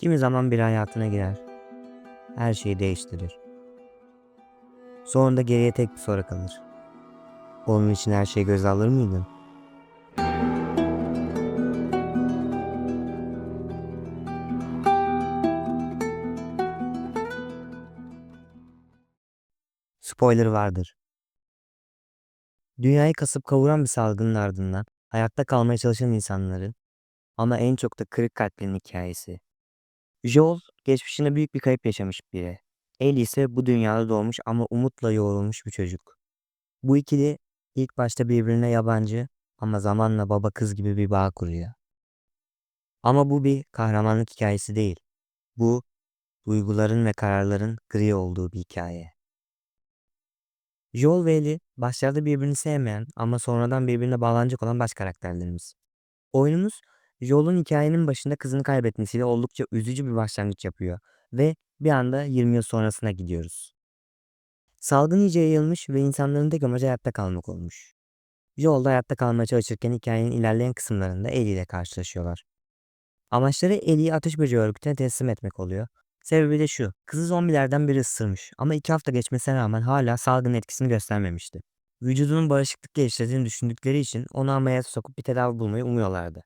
Kimi zaman bir hayatına girer. Her şeyi değiştirir. Sonunda geriye tek bir soru kalır. Onun için her şeyi göz alır mıydın? Spoiler vardır. Dünyayı kasıp kavuran bir salgının ardından hayatta kalmaya çalışan insanların ama en çok da kırık kalplerin hikayesi. Joel geçmişinde büyük bir kayıp yaşamış biri. Ellie ise bu dünyada doğmuş ama umutla yoğrulmuş bir çocuk. Bu ikili ilk başta birbirine yabancı ama zamanla baba kız gibi bir bağ kuruyor. Ama bu bir kahramanlık hikayesi değil. Bu duyguların ve kararların gri olduğu bir hikaye. Joel ve Ellie başlarda birbirini sevmeyen ama sonradan birbirine bağlanacak olan baş karakterlerimiz. Oyunumuz Joel'un hikayenin başında kızını kaybetmesiyle oldukça üzücü bir başlangıç yapıyor ve bir anda 20 yıl sonrasına gidiyoruz. Salgın iyice yayılmış ve insanların tek amacı hayatta kalmak olmuş. Joel da hayatta kalmaya çalışırken hikayenin ilerleyen kısımlarında Ellie ile karşılaşıyorlar. Amaçları Ellie'yi ateş böceği örgütüne teslim etmek oluyor. Sebebi de şu, kızı zombilerden biri ısırmış ama iki hafta geçmesine rağmen hala salgın etkisini göstermemişti. Vücudunun bağışıklık geliştirdiğini düşündükleri için onu ameliyata sokup bir tedavi bulmayı umuyorlardı.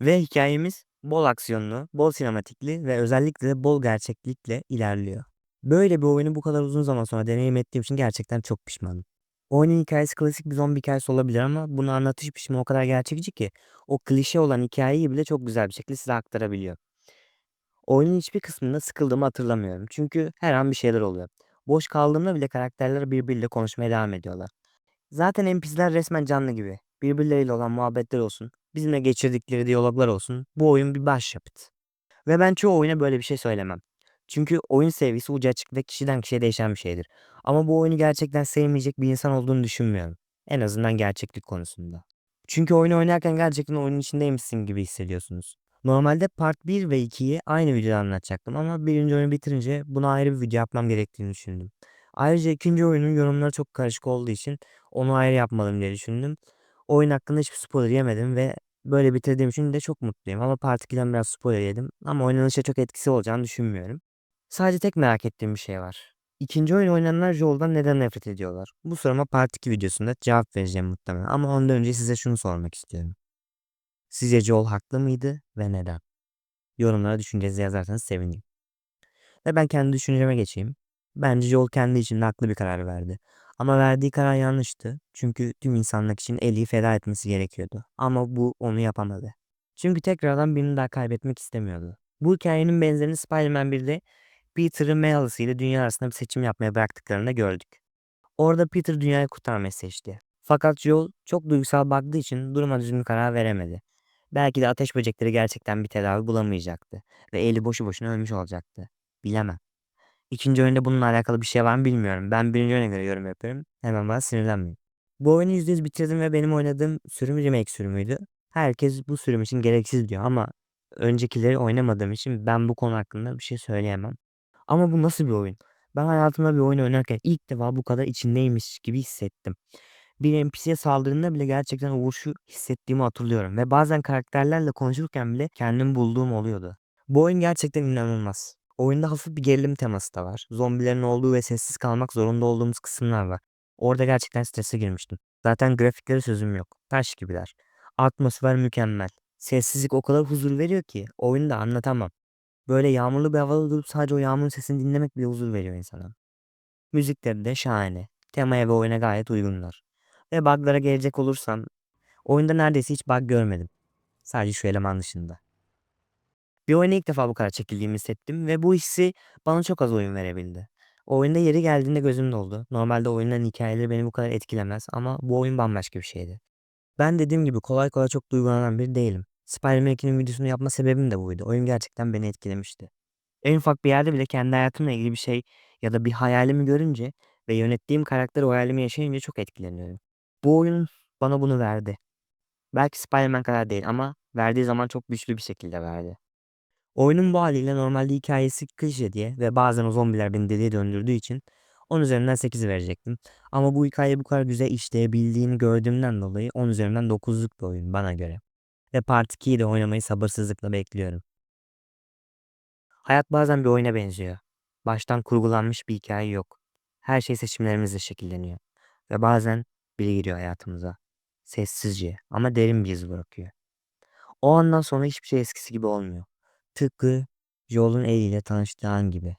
Ve hikayemiz bol aksiyonlu, bol sinematikli ve özellikle de bol gerçeklikle ilerliyor. Böyle bir oyunu bu kadar uzun zaman sonra deneyim ettiğim için gerçekten çok pişmanım. Oyunun hikayesi klasik bir zombi hikayesi olabilir ama bunu anlatış biçimi o kadar gerçekçi ki o klişe olan hikayeyi bile çok güzel bir şekilde size aktarabiliyor. Oyunun hiçbir kısmında sıkıldığımı hatırlamıyorum. Çünkü her an bir şeyler oluyor. Boş kaldığımda bile karakterler birbiriyle konuşmaya devam ediyorlar. Zaten NPC'ler resmen canlı gibi. Birbirleriyle olan muhabbetler olsun, bizimle geçirdikleri diyaloglar olsun. Bu oyun bir başyapıt. Ve ben çoğu oyuna böyle bir şey söylemem. Çünkü oyun sevgisi ucu açık ve kişiden kişiye değişen bir şeydir. Ama bu oyunu gerçekten sevmeyecek bir insan olduğunu düşünmüyorum. En azından gerçeklik konusunda. Çünkü oyunu oynarken gerçekten oyunun içindeymişsin gibi hissediyorsunuz. Normalde part 1 ve 2'yi aynı videoda anlatacaktım ama birinci oyunu bitirince buna ayrı bir video yapmam gerektiğini düşündüm. Ayrıca ikinci oyunun yorumları çok karışık olduğu için onu ayrı yapmalım diye düşündüm. Oyun hakkında hiçbir spoiler yemedim ve böyle bitirdiğim için de çok mutluyum. Ama Part 2'den biraz spoiler yedim. Ama oynanışa çok etkisi olacağını düşünmüyorum. Sadece tek merak ettiğim bir şey var. İkinci oyun oynayanlar Joel'dan neden nefret ediyorlar? Bu soruma Part 2 videosunda cevap vereceğim muhtemelen. Ama ondan önce size şunu sormak istiyorum. Sizce Joel haklı mıydı ve neden? Yorumlara düşüncenizi yazarsanız sevinirim. Ve ben kendi düşünceme geçeyim. Bence Joel kendi içinde haklı bir karar verdi. Ama verdiği karar yanlıştı. Çünkü tüm insanlık için Ellie'yi feda etmesi gerekiyordu. Ama bu onu yapamadı. Çünkü tekrardan birini daha kaybetmek istemiyordu. Bu hikayenin benzerini Spider-Man 1'de Peter'ın Mayhalısı ile dünya arasında bir seçim yapmaya bıraktıklarını gördük. Orada Peter dünyayı kurtarmayı seçti. Fakat Joel çok duygusal baktığı için duruma düzgün karar veremedi. Belki de ateş böcekleri gerçekten bir tedavi bulamayacaktı ve Ellie boşu boşuna ölmüş olacaktı. Bilemem. İkinci oyunda bununla alakalı bir şey var mı bilmiyorum. Ben birinci oyuna göre yorum yapıyorum. Hemen bana sinirlenmeyin. Bu oyunu %100 bitirdim ve benim oynadığım sürüm remake sürümüydü. Herkes bu sürüm için gereksiz diyor ama öncekileri oynamadığım için ben bu konu hakkında bir şey söyleyemem. Ama bu nasıl bir oyun? Ben hayatımda bir oyun oynarken ilk defa bu kadar içindeymiş gibi hissettim. Bir NPC'ye saldırdığında bile gerçekten o vuruşu hissettiğimi hatırlıyorum ve bazen karakterlerle konuşurken bile kendimi bulduğum oluyordu. Bu oyun gerçekten inanılmaz. Oyunda hafif bir gerilim teması da var. Zombilerin olduğu ve sessiz kalmak zorunda olduğumuz kısımlar var. Orada gerçekten strese girmiştim. Zaten grafikleri sözüm yok. Taş gibiler. Atmosfer mükemmel. Sessizlik o kadar huzur veriyor ki oyunda anlatamam. Böyle yağmurlu bir havada durup sadece o yağmurun sesini dinlemek bile huzur veriyor insana. Müzikleri de şahane. Temaya ve oyuna gayet uygunlar. Ve bug'lara gelecek olursam oyunda neredeyse hiç bug görmedim. Sadece şu eleman dışında. Bir oyuna ilk defa bu kadar çekildiğimi hissettim ve bu hissi bana çok az oyun verebildi. O oyunda yeri geldiğinde gözüm doldu. Normalde oyunların hikayeleri beni bu kadar etkilemez ama bu oyun bambaşka bir şeydi. Ben dediğim gibi kolay kolay çok duygulanan biri değilim. Spider-Man 2'nin videosunu yapma sebebim de buydu. Oyun gerçekten beni etkilemişti. En ufak bir yerde bile kendi hayatımla ilgili bir şey ya da bir hayalimi görünce ve yönettiğim karakter o hayalimi yaşayınca çok etkileniyorum. Bu oyun bana bunu verdi. Belki Spider-Man kadar değil ama verdiği zaman çok güçlü bir şekilde verdi. Oyunun bu haliyle normalde hikayesi klişe diye ve bazen o zombiler beni deliye döndürdüğü için 10 üzerinden 8 verecektim. Ama bu hikayeyi bu kadar güzel işleyebildiğini gördüğümden dolayı 10 üzerinden 9'luk bir oyun bana göre. Ve Part 2'yi de oynamayı sabırsızlıkla bekliyorum. Hayat bazen bir oyuna benziyor. Baştan kurgulanmış bir hikaye yok. Her şey seçimlerimizle şekilleniyor. Ve bazen biri giriyor hayatımıza. Sessizce ama derin bir iz bırakıyor. O andan sonra hiçbir şey eskisi gibi olmuyor. Tıpkı yolun eliyle tanıştığı an gibi.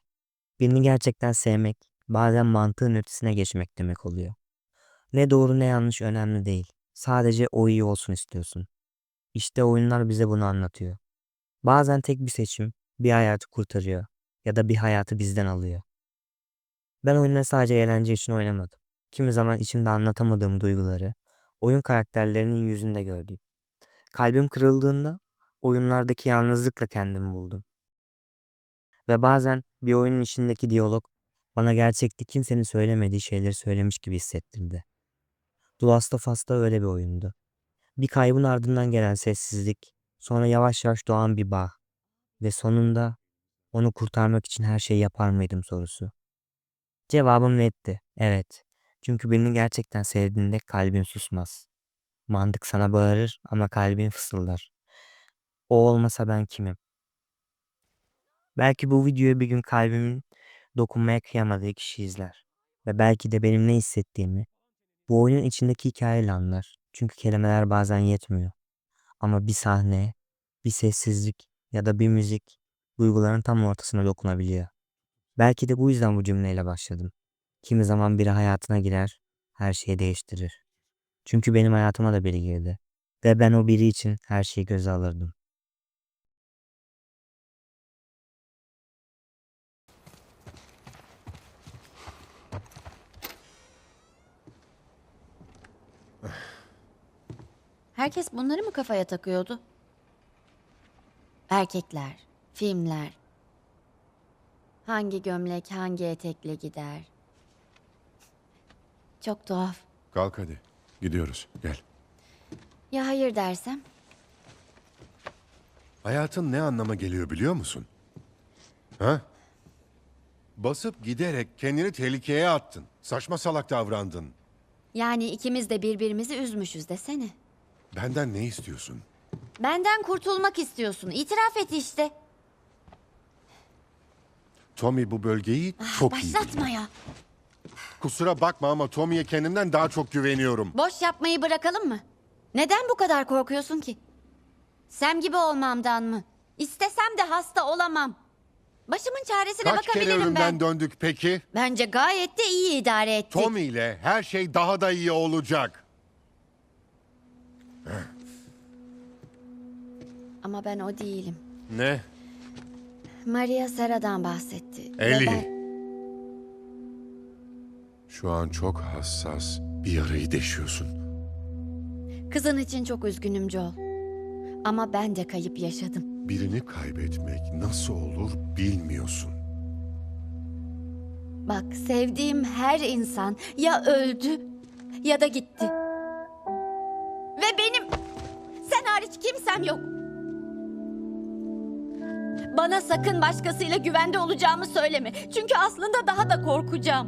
Birini gerçekten sevmek bazen mantığın ötesine geçmek demek oluyor. Ne doğru ne yanlış önemli değil. Sadece o iyi olsun istiyorsun. İşte oyunlar bize bunu anlatıyor. Bazen tek bir seçim bir hayatı kurtarıyor ya da bir hayatı bizden alıyor. Ben oyunları sadece eğlence için oynamadım. Kimi zaman içimde anlatamadığım duyguları oyun karakterlerinin yüzünde gördüm. Kalbim kırıldığında oyunlardaki yalnızlıkla kendimi buldum. Ve bazen bir oyunun içindeki diyalog bana gerçekte kimsenin söylemediği şeyleri söylemiş gibi hissettirdi. The Last of Us da öyle bir oyundu. Bir kaybın ardından gelen sessizlik, sonra yavaş yavaş doğan bir bağ ve sonunda onu kurtarmak için her şeyi yapar mıydım sorusu. Cevabım netti. Evet. Çünkü birini gerçekten sevdiğinde kalbin susmaz. Mantık sana bağırır ama kalbin fısıldar. O olmasa ben kimim? Belki bu videoyu bir gün kalbimin dokunmaya kıyamadığı kişi izler. Ve belki de benim ne hissettiğimi bu oyunun içindeki hikayeyle anlar. Çünkü kelimeler bazen yetmiyor. Ama bir sahne, bir sessizlik ya da bir müzik duyguların tam ortasına dokunabiliyor. Belki de bu yüzden bu cümleyle başladım. Kimi zaman biri hayatına girer, her şeyi değiştirir. Çünkü benim hayatıma da biri girdi. Ve ben o biri için her şeyi göze alırdım. Herkes bunları mı kafaya takıyordu? Erkekler, filmler. Hangi gömlek hangi etekle gider? Çok tuhaf. Kalk hadi. Gidiyoruz. Gel. Ya hayır dersem? Hayatın ne anlama geliyor biliyor musun? Ha? Basıp giderek kendini tehlikeye attın. Saçma salak davrandın. Yani ikimiz de birbirimizi üzmüşüz desene. Benden ne istiyorsun? Benden kurtulmak istiyorsun. İtiraf et işte. Tommy bu bölgeyi çok iyi Başlatma ya. Kusura bakma ama Tommy'ye kendimden daha çok güveniyorum. Boş yapmayı bırakalım mı? Neden bu kadar korkuyorsun ki? Sem gibi olmamdan mı? İstesem de hasta olamam. Başımın çaresine Kaç kere bakabilirim ölümden ben. döndük peki? Bence gayet de iyi idare ettik. Tommy ile her şey daha da iyi olacak. Ama ben o değilim. Ne? Maria Sera'dan bahsetti. Ve Ellie. ben- Şu an çok hassas bir yarayı deşiyorsun. Kızın için çok üzgünüm Joel. Ama ben de kayıp yaşadım. Birini kaybetmek nasıl olur bilmiyorsun. Bak sevdiğim her insan ya öldü ya da gitti. Kimsem yok. Bana sakın başkasıyla güvende olacağımı söyleme. Çünkü aslında daha da korkacağım.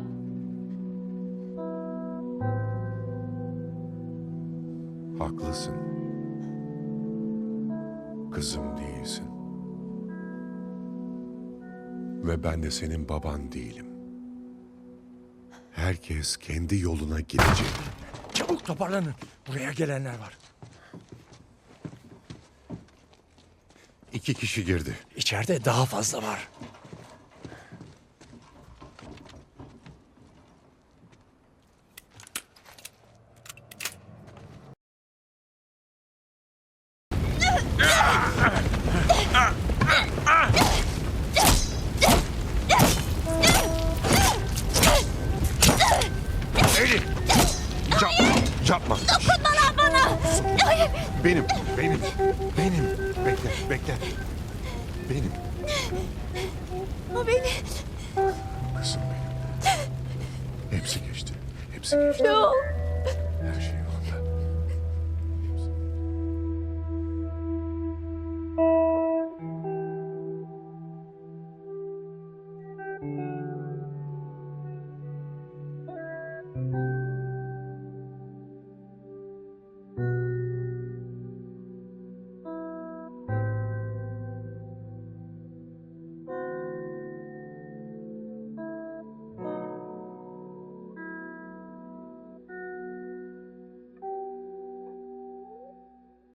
Haklısın. Kızım değilsin. Ve ben de senin baban değilim. Herkes kendi yoluna gidecek. Çabuk toparlanın. Buraya gelenler var. İki kişi girdi. İçeride daha fazla var. Eli! Yapma! Yapma! Dokunma lan bana! Benim. Hepsi geçti, hepsi geçti. Joel.